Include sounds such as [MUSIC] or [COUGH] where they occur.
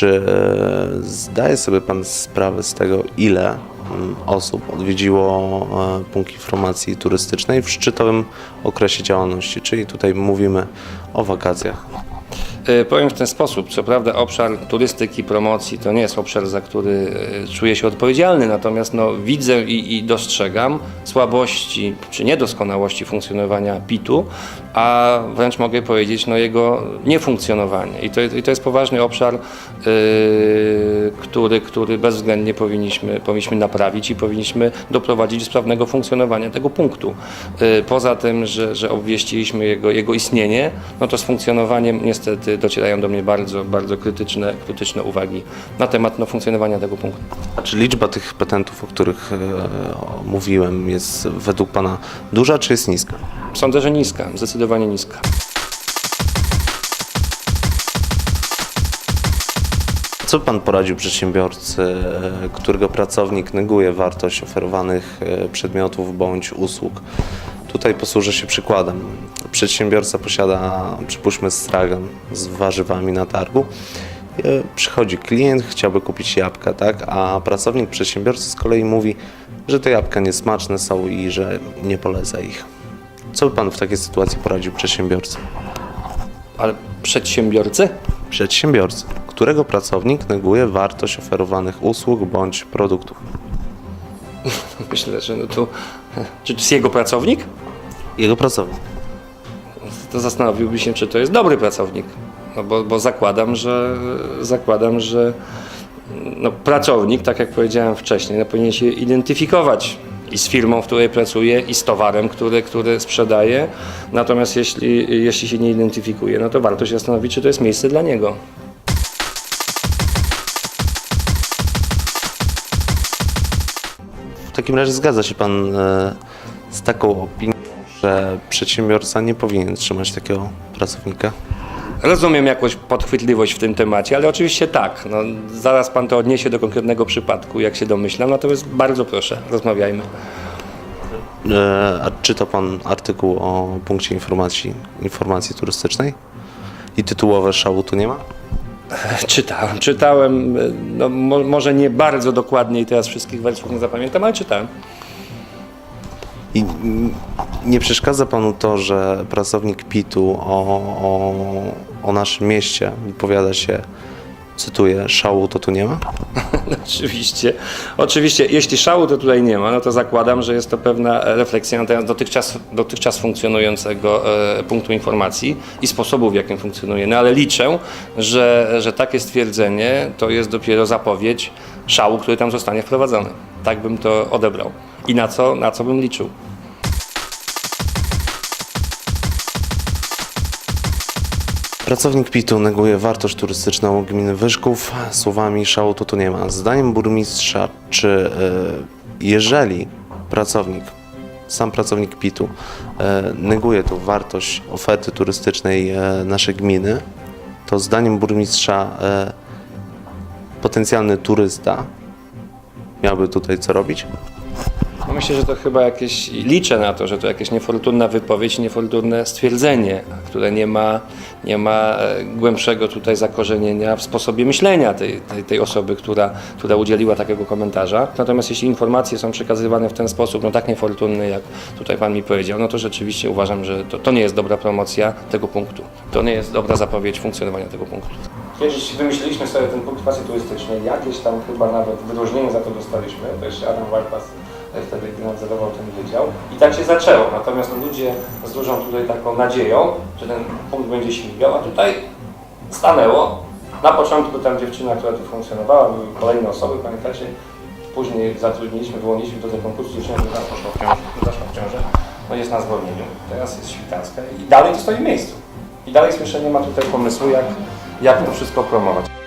Czy e, zdaje sobie Pan sprawę z tego, ile mm, osób odwiedziło e, punkt informacji turystycznej w szczytowym okresie działalności? Czyli tutaj mówimy o wakacjach. E, Powiem w ten sposób, co prawda obszar turystyki, promocji to nie jest obszar, za który e, czuję się odpowiedzialny, natomiast no, widzę i, i dostrzegam słabości czy niedoskonałości funkcjonowania PIT-u, a wręcz mogę powiedzieć no, jego niefunkcjonowanie. I to, I to jest poważny obszar, e, który, który bezwzględnie powinniśmy, powinniśmy naprawić i powinniśmy doprowadzić do sprawnego funkcjonowania tego punktu. E, Poza tym, że, że obwieściliśmy jego, jego istnienie, no to z funkcjonowaniem niestety docierają do mnie bardzo, bardzo krytyczne, krytyczne uwagi na temat no, funkcjonowania tego punktu. A czy liczba tych patentów, o których e, mówiłem, jest według Pana duża czy jest niska? Sądzę, że niska, zdecydowanie niska. Co Pan poradził przedsiębiorcy, e, którego pracownik neguje wartość oferowanych e, przedmiotów bądź usług? Tutaj posłużę się przykładem. Przedsiębiorca posiada, przypuśćmy, stragan z warzywami na targu. E, Przychodzi klient, chciałby kupić jabłka, tak? a pracownik przedsiębiorcy z kolei mówi, że te jabłka niesmaczne są i że nie poleca ich. Co by Pan w takiej sytuacji poradził przedsiębiorcy? Ale przedsiębiorcy? Przedsiębiorcy, którego pracownik neguje wartość oferowanych usług bądź produktów. [LAUGHS] Myślę, że no to... Czy to jest jego pracownik? Jego pracownik. to zastanowiłby się, czy to jest dobry pracownik. No bo, bo zakładam, że zakładam, że no, pracownik, tak jak powiedziałem wcześniej, no, powinien się identyfikować i z firmą, w której pracuje, i z towarem, który, który sprzedaje. Natomiast jeśli, jeśli się nie identyfikuje, no to warto się zastanowić, czy to jest miejsce dla niego. W takim razie zgadza się Pan e, z taką opinią, że przedsiębiorca nie powinien trzymać takiego pracownika? Rozumiem jakąś podchwytliwość w tym temacie, ale oczywiście tak. No, zaraz pan to odniesie do konkretnego przypadku, jak się domyślam, natomiast bardzo proszę, rozmawiajmy. E, A czyta Pan artykuł o punkcie informacji, informacji turystycznej? I tytułowe szału tu nie ma? [LAUGHS] Czytałem, czytałem, no, mo, może nie bardzo dokładnie i teraz wszystkich wersów nie zapamiętam, ale czytałem. I nie przeszkadza Panu to, że pracownik PIT-u o, o, o naszym mieście wypowiada się, cytuję, szału to tu nie ma? [LAUGHS] Oczywiście, oczywiście, jeśli szału to tutaj nie ma, no to zakładam, że jest to pewna refleksja na temat dotychczas, dotychczas funkcjonującego e, punktu informacji i sposobu, w jakim funkcjonuje. No ale liczę, że, że takie stwierdzenie to jest dopiero zapowiedź szału, który tam zostanie wprowadzony. Tak bym to odebrał. I na co, na co bym liczył? Pracownik PIT-u neguje wartość turystyczną gminy Wyszków słowami szału tu nie ma. Zdaniem burmistrza, czy e, jeżeli pracownik, sam pracownik PIT-u e, neguje tą wartość oferty turystycznej e, naszej gminy, to zdaniem burmistrza potencjalny turysta miałby tutaj co robić? No myślę, że to chyba jakieś, liczę na to, że to jakieś niefortunna wypowiedź, niefortunne stwierdzenie, które nie ma, nie ma e, głębszego tutaj zakorzenienia w sposobie myślenia tej, tej, tej osoby, która, która udzieliła takiego komentarza. Natomiast jeśli informacje są przekazywane w ten sposób, no tak niefortunny, jak tutaj Pan mi powiedział, no to rzeczywiście uważam, że to, to nie jest dobra promocja tego punktu. To nie jest dobra zapowiedź funkcjonowania tego punktu. Kiedyś wymyśliliśmy sobie ten punkt pasji turystycznej, jakieś tam chyba nawet wyróżnienie za to dostaliśmy, to jeszcze Adam Warpas wtedy nadzorował ten wydział. I tak się zaczęło. Natomiast ludzie z dużą tutaj taką nadzieją, że ten punkt będzie śmigał, a tutaj stanęło. Na początku tam dziewczyna, która tu funkcjonowała, były kolejne osoby, pamiętacie? Później zatrudniliśmy, wyłoniliśmy do tego konkursu dziewczynę, która poszła w ciążę, zaszła w. No jest na zwolnieniu, teraz jest świtacka i dalej to stoi w miejscu. I dalej słyszę, nie ma tutaj pomysłu, jak, jak to wszystko promować.